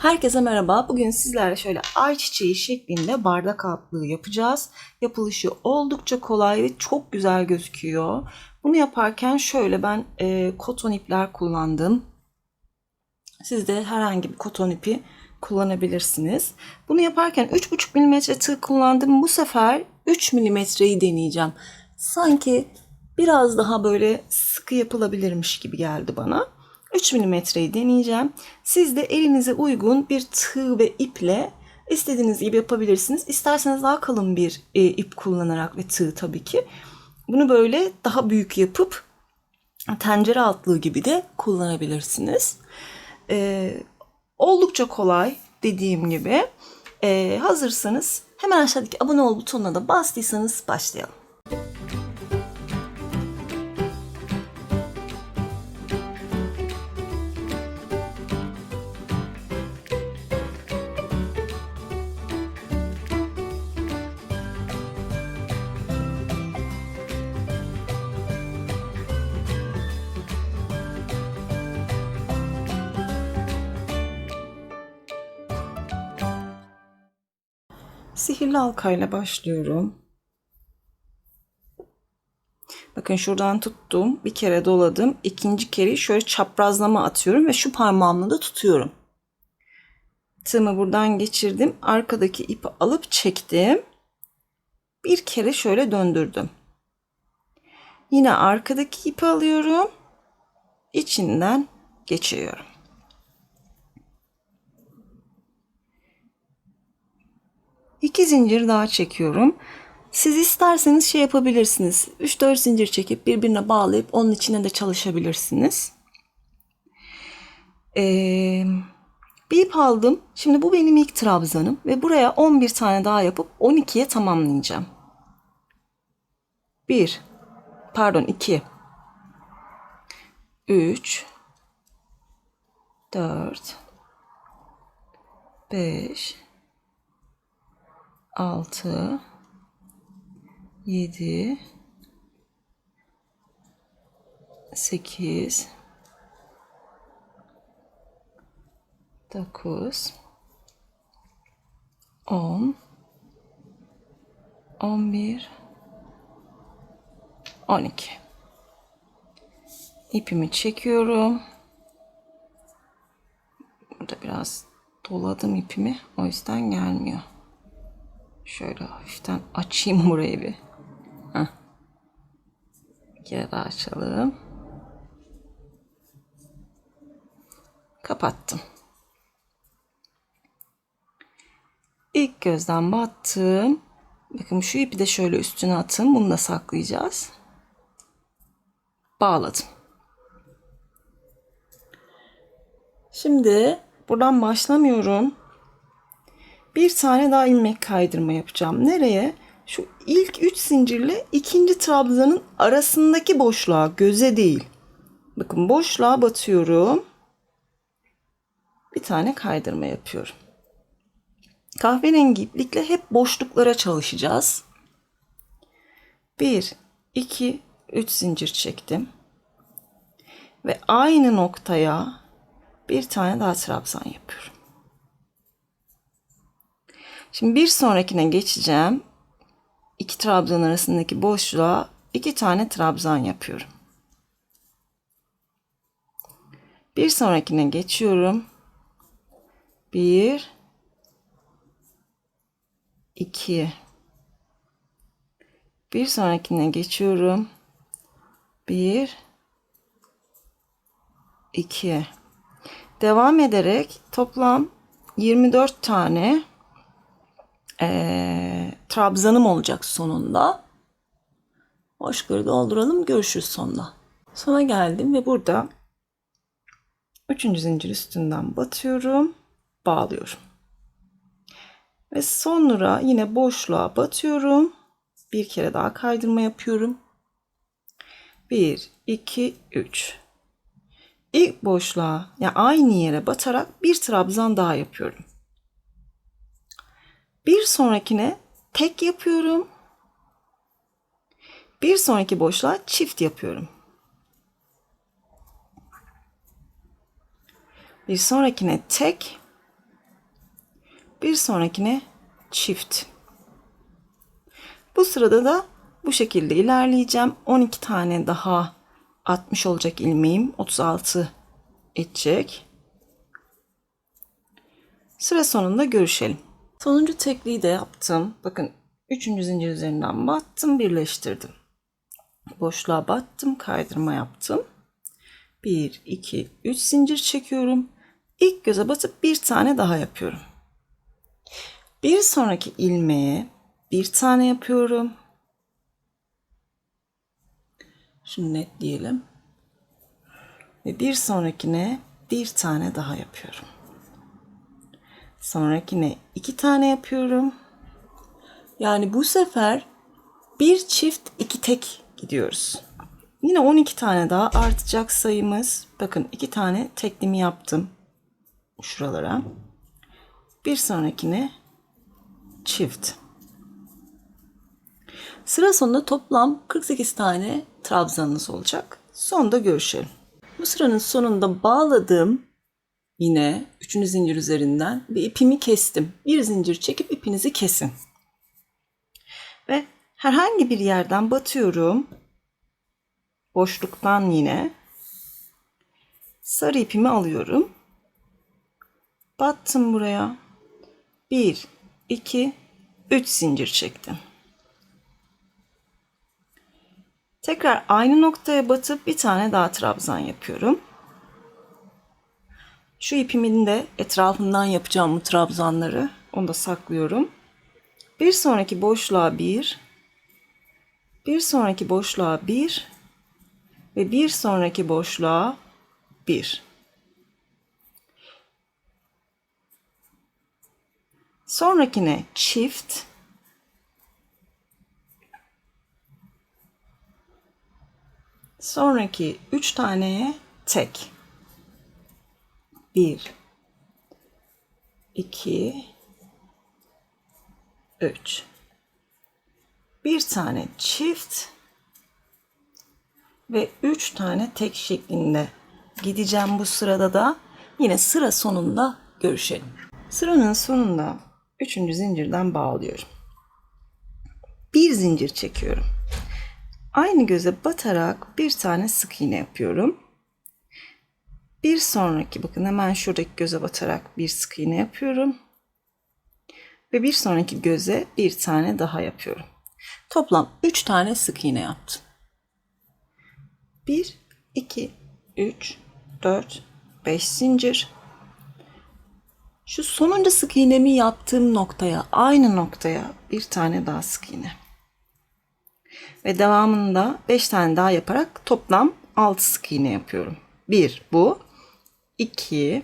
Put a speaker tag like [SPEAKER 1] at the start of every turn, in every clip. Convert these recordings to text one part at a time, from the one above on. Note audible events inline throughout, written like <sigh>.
[SPEAKER 1] Herkese merhaba. Bugün sizlerle şöyle ayçiçeği şeklinde bardak altlığı yapacağız. Yapılışı oldukça kolay ve çok güzel gözüküyor. Bunu yaparken şöyle ben e, koton ipler kullandım. Siz de herhangi bir koton ipi kullanabilirsiniz. Bunu yaparken 3,5 mm tığ kullandım. Bu sefer 3 mm'yi deneyeceğim. Sanki biraz daha böyle sıkı yapılabilirmiş gibi geldi bana. 3 milimetreyi deneyeceğim. Siz de elinize uygun bir tığ ve iple istediğiniz gibi yapabilirsiniz. İsterseniz daha kalın bir e, ip kullanarak ve tığ tabii ki. Bunu böyle daha büyük yapıp tencere altlığı gibi de kullanabilirsiniz. Ee, oldukça kolay dediğim gibi. Ee, hazırsanız hemen aşağıdaki abone ol butonuna da bastıysanız başlayalım. Sihirli halkayla başlıyorum. Bakın şuradan tuttum. Bir kere doladım. İkinci kere şöyle çaprazlama atıyorum ve şu parmağımla da tutuyorum. Tığımı buradan geçirdim. Arkadaki ipi alıp çektim. Bir kere şöyle döndürdüm. Yine arkadaki ipi alıyorum. İçinden geçiyorum. İki zincir daha çekiyorum. Siz isterseniz şey yapabilirsiniz. 3-4 zincir çekip birbirine bağlayıp onun içine de çalışabilirsiniz. Ee, bir ip aldım. Şimdi bu benim ilk trabzanım ve buraya 11 tane daha yapıp 12'ye tamamlayacağım. 1 pardon 2 3 4 5 6 7 8 9 10 11 12 ipimi çekiyorum. Burada biraz doladım ipimi. O yüzden gelmiyor. Şöyle hafiften açayım <laughs> burayı bir. Heh. Bir kere daha açalım. Kapattım. İlk gözden battım. Bakın şu ipi de şöyle üstüne atın. Bunu da saklayacağız. Bağladım. Şimdi buradan başlamıyorum bir tane daha ilmek kaydırma yapacağım. Nereye? Şu ilk 3 zincirle ikinci trabzanın arasındaki boşluğa, göze değil. Bakın boşluğa batıyorum. Bir tane kaydırma yapıyorum. Kahverengi iplikle hep boşluklara çalışacağız. 1 2 3 zincir çektim. Ve aynı noktaya bir tane daha trabzan yapıyorum. Şimdi bir sonrakine geçeceğim. İki trabzan arasındaki boşluğa iki tane trabzan yapıyorum. Bir sonrakine geçiyorum. Bir, iki. Bir sonrakine geçiyorum. Bir, iki. Devam ederek toplam 24 tane e, trabzanım olacak sonunda. Boşlukları dolduralım. Görüşürüz sonunda. Sona geldim ve burada üçüncü zincir üstünden batıyorum. Bağlıyorum. Ve sonra yine boşluğa batıyorum. Bir kere daha kaydırma yapıyorum. 1, 2, 3. İlk boşluğa yani aynı yere batarak bir trabzan daha yapıyorum. Bir sonrakine tek yapıyorum. Bir sonraki boşluğa çift yapıyorum. Bir sonrakine tek, Bir sonrakine çift. Bu sırada da bu şekilde ilerleyeceğim. 12 tane daha 60 olacak ilmeğim. 36 edecek. Sıra sonunda görüşelim. Sonuncu tekliği de yaptım. Bakın 3. zincir üzerinden battım, birleştirdim. Boşluğa battım, kaydırma yaptım. 1, 2, 3 zincir çekiyorum. İlk göze batıp bir tane daha yapıyorum. Bir sonraki ilmeğe bir tane yapıyorum. Şunu netleyelim. Ve bir sonrakine bir tane daha yapıyorum. Sonrakine iki tane yapıyorum. Yani bu sefer bir çift iki tek gidiyoruz. Yine 12 tane daha artacak sayımız. Bakın iki tane teklimi yaptım. Şuralara. Bir sonrakine çift. Sıra sonunda toplam 48 tane trabzanınız olacak. Sonda görüşelim. Bu sıranın sonunda bağladım yine 3. zincir üzerinden ve ipimi kestim. Bir zincir çekip ipinizi kesin. Ve herhangi bir yerden batıyorum. Boşluktan yine sarı ipimi alıyorum. Battım buraya. 1 2 3 zincir çektim. Tekrar aynı noktaya batıp bir tane daha trabzan yapıyorum. Şu ipimin de etrafından yapacağım bu trabzanları. Onu da saklıyorum. Bir sonraki boşluğa bir, bir sonraki boşluğa bir ve bir sonraki boşluğa bir. Sonrakine çift, Sonraki üç taneye tek. Bir, iki, üç. Bir tane çift ve üç tane tek şeklinde gideceğim bu sırada da yine sıra sonunda görüşelim. Sıranın sonunda üçüncü zincirden bağlıyorum. Bir zincir çekiyorum. Aynı göze batarak bir tane sık iğne yapıyorum. Bir sonraki bakın hemen şuradaki göze batarak bir sık iğne yapıyorum. Ve bir sonraki göze bir tane daha yapıyorum. Toplam 3 tane sık iğne yaptım. 1 2 3 4 5 zincir. Şu sonuncu sık iğnemi yaptığım noktaya, aynı noktaya bir tane daha sık iğne. Ve devamında 5 tane daha yaparak toplam 6 sık iğne yapıyorum. 1 bu. 2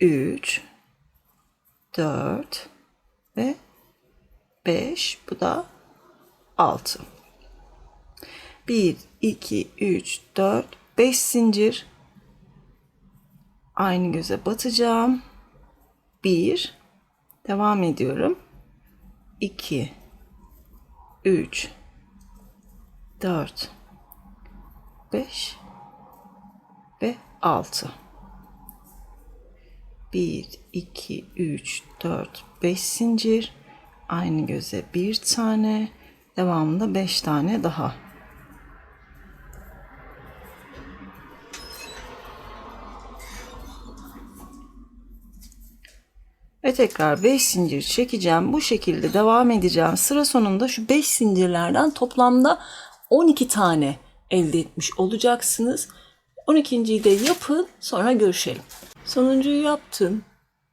[SPEAKER 1] 3 4 ve 5 bu da 6. 1 2 3 4 5 zincir aynı göze batacağım. 1 devam ediyorum. 2 3 4 5 ve 6 1 2 3 4 5 zincir aynı göze bir tane devamında 5 tane daha Ve tekrar 5 zincir çekeceğim. Bu şekilde devam edeceğim. Sıra sonunda şu 5 zincirlerden toplamda 12 tane elde etmiş olacaksınız. 12.yi de yapın sonra görüşelim. Sonuncuyu yaptım.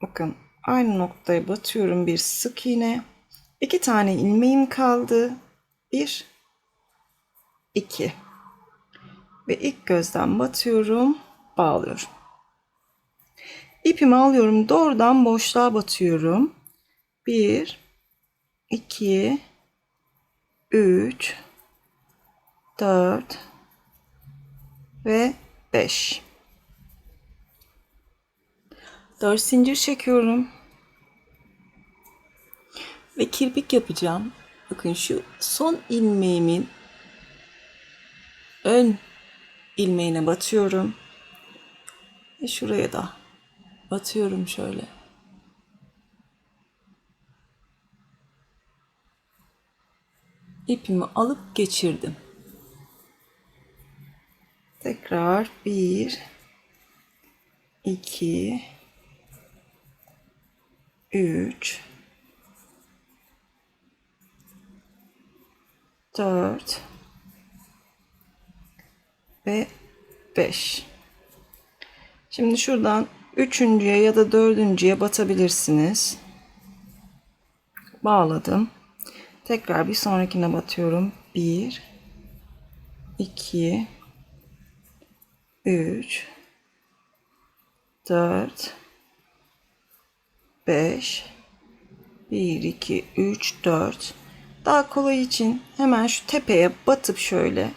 [SPEAKER 1] Bakın aynı noktaya batıyorum bir sık iğne. İki tane ilmeğim kaldı. Bir, iki. Ve ilk gözden batıyorum, bağlıyorum. İpimi alıyorum. Doğrudan boşluğa batıyorum. 1 2 3 4 ve 5 4 zincir çekiyorum. Ve kirpik yapacağım. Bakın şu son ilmeğimin ön ilmeğine batıyorum. Ve şuraya da batıyorum şöyle. İpimi alıp geçirdim. Tekrar bir, iki, üç, dört ve beş. Şimdi şuradan üçüncüye ya da dördüncüye batabilirsiniz. Bağladım. Tekrar bir sonrakine batıyorum. Bir, iki, üç, dört, beş, bir, iki, üç, dört. Daha kolay için hemen şu tepeye batıp şöyle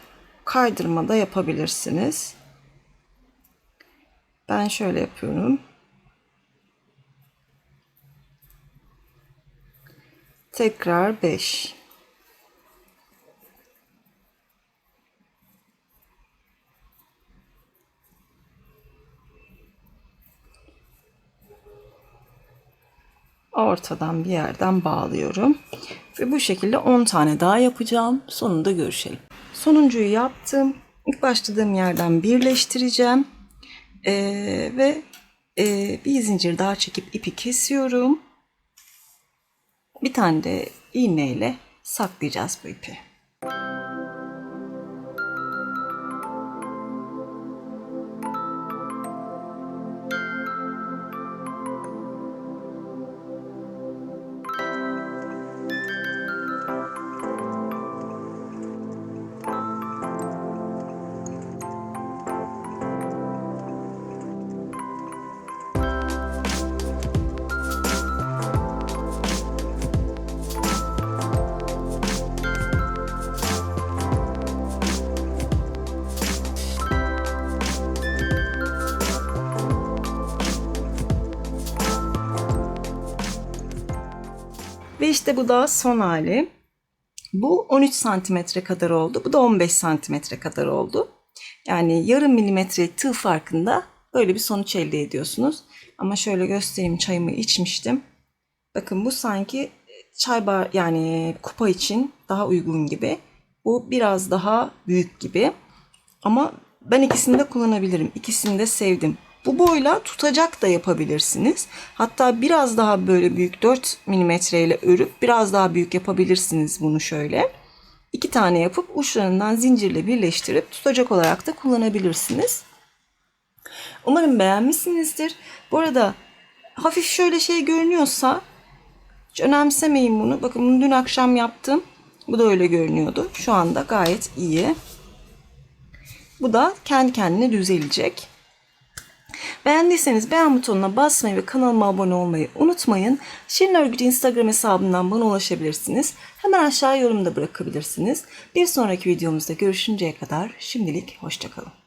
[SPEAKER 1] kaydırma da yapabilirsiniz. Ben şöyle yapıyorum. Tekrar 5. Ortadan bir yerden bağlıyorum. Ve bu şekilde 10 tane daha yapacağım. Sonunda görüşelim. Sonuncuyu yaptım. İlk başladığım yerden birleştireceğim. Ee, ve e, bir zincir daha çekip ipi kesiyorum. Bir tane de iğneyle saklayacağız bu ipi. Ve işte bu da son hali. Bu 13 santimetre kadar oldu. Bu da 15 santimetre kadar oldu. Yani yarım milimetre tığ farkında böyle bir sonuç elde ediyorsunuz. Ama şöyle göstereyim çayımı içmiştim. Bakın bu sanki çay bar yani kupa için daha uygun gibi. Bu biraz daha büyük gibi. Ama ben ikisini de kullanabilirim. İkisini de sevdim. Bu boyla tutacak da yapabilirsiniz. Hatta biraz daha böyle büyük 4 mm ile örüp biraz daha büyük yapabilirsiniz bunu şöyle. İki tane yapıp uçlarından zincirle birleştirip tutacak olarak da kullanabilirsiniz. Umarım beğenmişsinizdir. Bu arada hafif şöyle şey görünüyorsa hiç önemsemeyin bunu. Bakın bunu dün akşam yaptım. Bu da öyle görünüyordu. Şu anda gayet iyi. Bu da kendi kendine düzelecek. Beğendiyseniz beğen butonuna basmayı ve kanalıma abone olmayı unutmayın. Şirin Örgütü Instagram hesabından bana ulaşabilirsiniz. Hemen aşağı yorumda bırakabilirsiniz. Bir sonraki videomuzda görüşünceye kadar şimdilik hoşçakalın.